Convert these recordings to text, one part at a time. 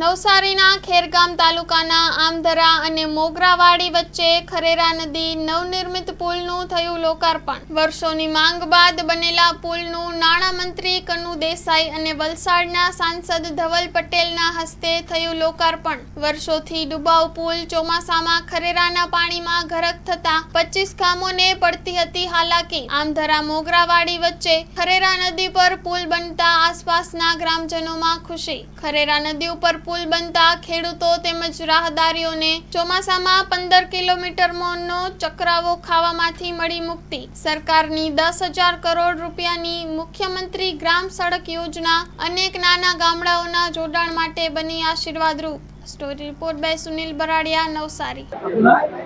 નવસારીના ખેરગામ તાલુકાના આમધરા અને મોગરાવાડી વચ્ચે ખરેરા નદી નવનિર્મિત પુલનું થયું લોકાર્પણ. વર્ષોની માંગ બાદ બનેલા પુલનું નાણામંત્રી કનુ દેસાઈ અને વલસાડના સાંસદ ધવલ પટેલના હસ્તે થયું લોકાર્પણ. વર્ષોથી ડુબાઉ પુલ ચોમાસામાં ખરેરાના પાણીમાં ગરક થતા પચીસ ગામોને પડતી હતી હાલાકી. આમધરા મોગરાવાડી વચ્ચે ખરેરા નદી પર પુલ બનતા આસપાસના ગ્રામજનોમાં ખુશી. ખરેરા નદી ઉપર પુલ બનતા ખેડૂતો તેમજ રાહદારીઓને ચોમાસામાં પંદર કિલોમીટરનો ચક્રાવો ખાવામાંથી મળી મુક્તિ. સરકારની દસ હજાર કરોડ રૂપિયાની મુખ્યમંત્રી ગ્રામ સડક યોજના અનેક નાના ગામડાઓના જોડાણ માટે બની આશીર્વાદરૂપ. Story report by Sunil Baradiya Navsari.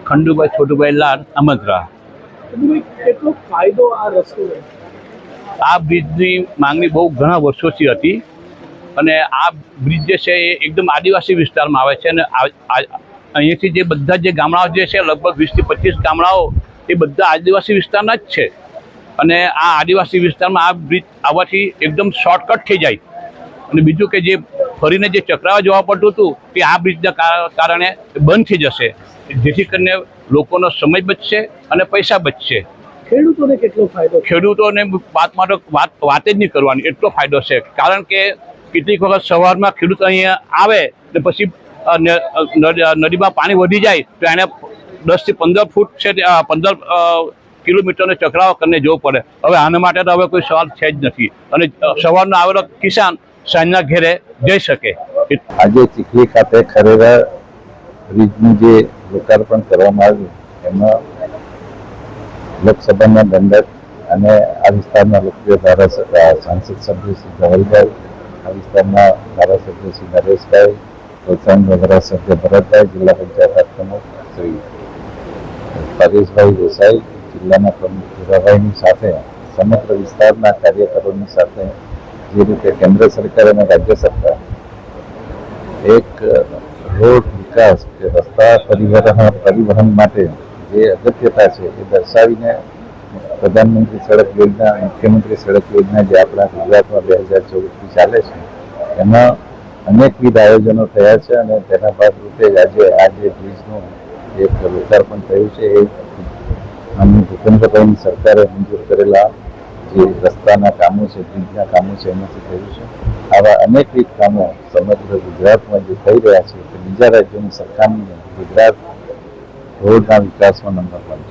Khandubhai Chhotubhai Lal Amadra કેટલો ફાયદો આ રસ્તો આ બ્રિજની માંગણી બહુ ઘણા વર્ષોથી હતી. અને આ બ્રિજ જે છે એ એકદમ આદિવાસી વિસ્તારમાં આવે છે અને અહીંયાથી જે બધા જે ગામડાઓ જે છે લગભગ વીસથી પચીસ ગામડાઓ એ બધા આદિવાસી વિસ્તારના જ છે. અને આ આદિવાસી વિસ્તારમાં આ બ્રિજ આવવાથી એકદમ શોર્ટકટ થઈ જાય. અને બીજું કે જે ફરીને જે ચક્રાવા જવા પડતું હતું તે આ બ્રિજના કારણે બંધ થઈ જશે. જેથી કરીને લોકોનો સમય બચશે અને પૈસા બચશે. ખેડૂતોને કેટલો ફાયદો ખેડૂતોને વાત માટે વાત વાત જ નહીં કરવાની. એટલો ફાયદો છે. કારણ કે કેટલીક વખત સવારમાં ખેડૂત અહીંયા આવે ને પછી નદીમાં પાણી વધી જાય તો એને દસથી પંદર ફૂટ છે પંદર કિલોમીટરને ચક્રાવો કરીને જવું પડે. હવે આના માટે તો હવે કોઈ સવાલ છે જ નથી. અને સવારનો આવેલો કિસાન સાંજના ઘેરે જઈ શકે. આજે ચીખલી ખાતે ખરેરા બ્રિજનું જે લોકાર્પણ કરવામાં આવ્યું, એમાં લોકસભાના દંડક અને આ વિસ્તારના લોકપ્રિય ધારાસભ્ય, સાંસદ સભ્ય શ્રી ધવલભાઈ આ વિસ્તારના ધારાસભ્ય શ્રી નરેશભાઈ વલસાડના ધારાસભ્ય ભરતભાઈ જિલ્લા પંચાયત પ્રમુખ શ્રી પરેશભાઈ દેસાઈ જિલ્લાના પ્રમુખ હીરાભાઈની સાથે સમગ્ર વિસ્તારના કાર્યકરોની સાથે જે રીતે કેન્દ્ર સરકાર અને રાજ્ય સરકાર એક રોડ વિકાસ કે રસ્તા પરિવહન પરિવહન માટે જે અગત્યતા છે એ દર્શાવીને પ્રધાનમંત્રી સડક યોજના મુખ્યમંત્રી સડક યોજના જે આપણા ગુજરાતમાં બે હજાર ચૌદથી ચાલે છે, એમાં અનેકવિધ આયોજનો થયા છે અને તેના ભાગરૂપે આજે આ જે બ્રિજનું જે લોકાર્પણ થયું છે એ આમની ભૂપેન્દ્રભાઈની સરકારે મંજૂર કરેલા જે રસ્તાના કામો છે, બ્રિજના કામો છે, એમાંથી થયું છે. આવા અનેકવિધ કામો સમગ્ર ગુજરાતમાં જે થઈ રહ્યા છે, તે બીજા રાજ્યોની સરખામણીએ ગુજરાત રોડના વિકાસમાં નંબર વન છે